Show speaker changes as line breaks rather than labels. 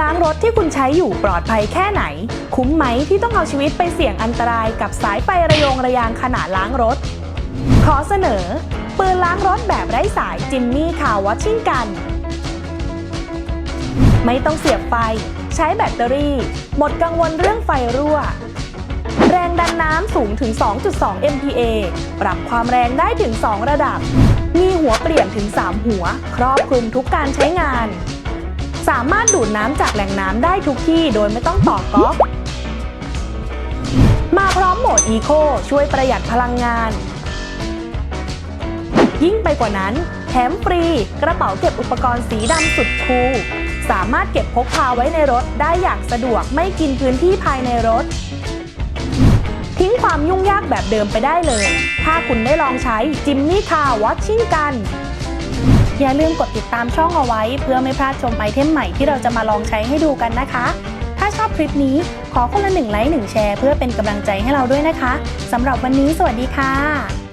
ล้างรถที่คุณใช้อยู่ปลอดภัยแค่ไหน คุ้มไหมที่ต้องเอาชีวิตไปเสี่ยงอันตรายกับสายไฟระยงระยางขณะล้างรถ ขอเสนอ ปืนล้างรถแบบไร้สายจิมมี่คาววัชชิงกัน ไม่ต้องเสียบไฟ ใช้แบตเตอรี่ หมดกังวลเรื่องไฟรั่ว แรงดันน้ำสูงถึง 2.2 MPa ปรับความแรงได้ถึง 2 ระดับ มีหัวเปลี่ยนถึง 3 หัว ครอบคลุมทุกการใช้งาน สามารถดูดน้ำจากแหล่งน้ำได้ทุกที่โดยไม่ต้องต่อก๊อก มาพร้อมโหมด Eco ช่วยประหยัดพลังงาน ยิ่งไปกว่านั้น แถมฟรีกระเป๋าเก็บอุปกรณ์สีดำสุดคูลสามารถเก็บพกพาไว้ในรถได้อย่างสะดวกไม่กินพื้นที่ภายในรถ ทิ้งความยุ่งยากแบบเดิมไปได้เลย ถ้าคุณได้ลองใช้จิมมี่คาร์วอชชิ่งกัน อย่าลืมกดติดตามช่องเอาไว้ เพื่อไม่พลาดชมไอเทมใหม่ที่เราจะมาลองใช้ให้ดูกันนะคะ ถ้าชอบคลิปนี้ขอคนละหนึ่งไลค์หนึ่งแชร์เพื่อเป็นกำลังใจให้เราด้วยนะคะสำหรับวันนี้สวัสดีค่ะ